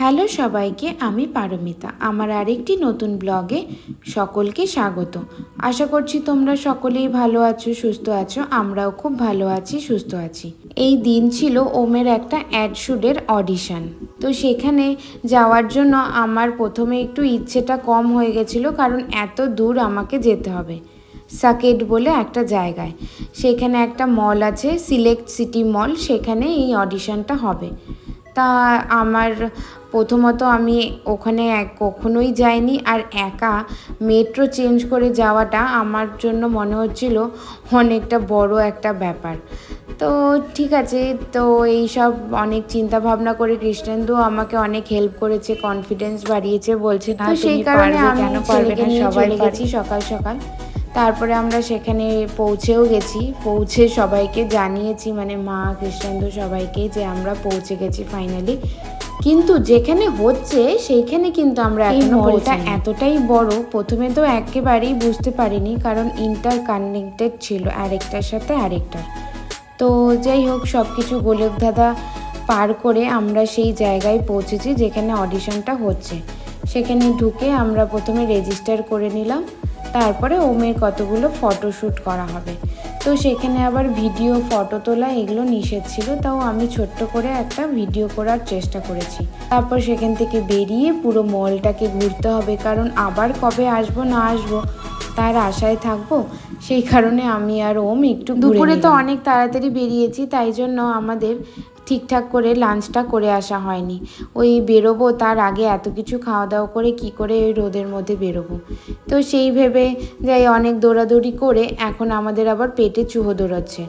Hello সবাইকে, আমি পারমিতা। আমার আরেকটি নতুন ব্লগে সকলকে স্বাগত আশা করছি তোমরা সকলেই ভালো আছো, সুস্থ আছো। আমরাও খুব ভালো আছি, সুস্থ আছি। এই দিন ছিল ওমের একটা অ্যাড শুটের অডিশন। তো সেখানে যাওয়ার জন্য আমার প্রথমে একটু ইচ্ছেটা কম হয়ে গেছিল, কারণ এত দূর আমাকে যেতে হবে। সাকেট বলে একটা জায়গায়। সেখানে একটা মল আছে, সিলেক্ট সিটি মল, সেখানে এই অডিশনটা হবে। তা আমার প্রথমত আমি ওখানে কখনোই যাইনি আর একা মেট্রো চেঞ্জ করে যাওয়াটা আমার জন্য মনে হচ্ছিল অনেকটা বড় একটা ব্যাপার। তো ঠিক আছে তো এই সব অনেক চিন্তা ভাবনা করে কৃষ্ণেন্দু আমাকে অনেক হেল্প করেছে কনফিডেন্স বাড়িয়েছে বলছে তো সেই কারণে আমি কেন চলে গেছি সকাল সকাল। তারপরে আমরা সেখানে পৌঁছেও গেছি। পৌঁছে সবাইকে জানিয়েছি মানে মা কৃষ্ণেন্দু সবাইকে যে আমরা পৌঁছে গেছি ফাইনালি কিন্তু যেখানে হচ্ছে সেইখানে কিন্তু আমরা এই মলটা এতটাই বড় প্রথমে তো একেবারেই বুঝতে পারিনি কারণ ইন্টার কানেক্টেড ছিল আরেকটার সাথে আরেকটার। তো যাই হোক সব কিছু গোলক দাদা পার করে আমরা সেই জায়গায় পৌঁছেছি যেখানে অডিশনটা হচ্ছে। সেখানে ঢুকে আমরা প্রথমে রেজিস্টার করে নিলাম। তারপরে ওমের কতগুলো ফটোশ্যুট করা হবে। তো সেখানে আবার ভিডিও ফটো তোলা এগুলো নিষেধ ছিল, তাও আমি ছোট্ট করে একটা ভিডিও করার চেষ্টা করেছি। তারপর সেখান থেকে বেরিয়ে পুরো মলটাকে ঘুরতে হবে, কারণ আবার কবে আসব, না আসব তার আশায় থাকব সেই কারণে আমি আর ওম একটু দুপুরে তো অনেক তাড়াতাড়ি বেরিয়েছি তাই জন্য আমাদের ঠিকঠাক করে লাঞ্চটা করে আসা হয়নি। ওই বেরোবো তার আগে এত কিছু খাওয়া দাওয়া করে কি করে ওই রোদের মধ্যে বেরোবো। তো সেই ভেবে যাই অনেক দৌড়াদৌড়ি করে এখন আমাদের আবার পেটে চুহো দৌড়াচ্ছে।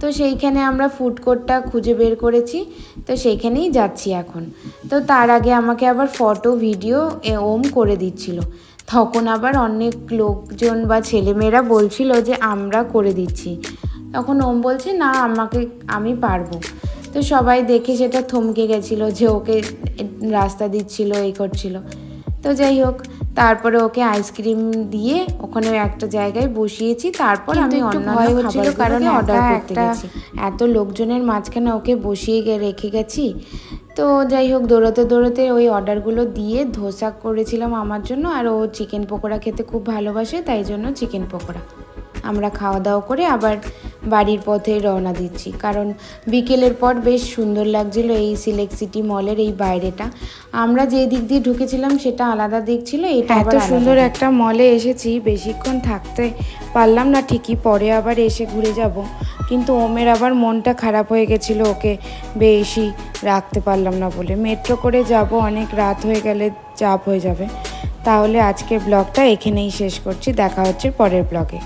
তো সেইখানে আমরা ফুড কোর্টটা খুঁজে বের করেছি তো সেইখানেই যাচ্ছি এখন। তো তার আগে আমাকে আবার ফটো ভিডিও ওম করে দিচ্ছিল। তখন আবার অনেক লোকজন বা ছেলেমেয়েরা বলছিল যে আমরা করে দিচ্ছি। তখন ওম বলছে না আমাকে আমি পারব। তো সবাই দেখে সেটা থমকে গেছিল যে ওকে রাস্তা দিচ্ছিল এই করছিল। তো যাই হোক তারপরে ওকে আইসক্রিম দিয়ে ওখানে একটা জায়গায় বসিয়েছি। তারপর আমি অন্য ভয় হচ্ছিল কারণ অর্ডার করতে গেছি। এত লোকজনের মাঝখানে ওকে বসিয়ে রেখে গেছি। তো যাই হোক, দৌড়াতে দৌড়াতে ওই অর্ডারগুলো দিয়ে ধোসা করেছিলাম আমার জন্য। আর ও চিকেন পকোড়া খেতে খুব ভালোবাসে, তাই জন্য চিকেন পকোড়া। আমরা খাওয়া দাওয়া করে আবার বাড়ির পথে রওনা দিচ্ছি। কারণ বিকেলের পর বেশ সুন্দর লাগছিল এই সিলেক্ট সিটি মলের এই বাইরেটা। আমরা যে দিক দিয়ে ঢুকেছিলাম সেটা আলাদা দিক ছিল এটা এত সুন্দর একটা মলে এসেছি বেশিক্ষণ থাকতে পারলাম না ঠিকই পরে আবার এসে ঘুরে যাব। কিন্তু ওমের আবার মনটা খারাপ হয়ে গেছিল ওকে বেশি রাখতে পারলাম না বলে। মেট্রো করে যাব অনেক রাত হয়ে গেলে চাপ হয়ে যাবে। তাহলে আজকের ব্লগটা এখানেই শেষ করছি দেখা হচ্ছে পরের ব্লগে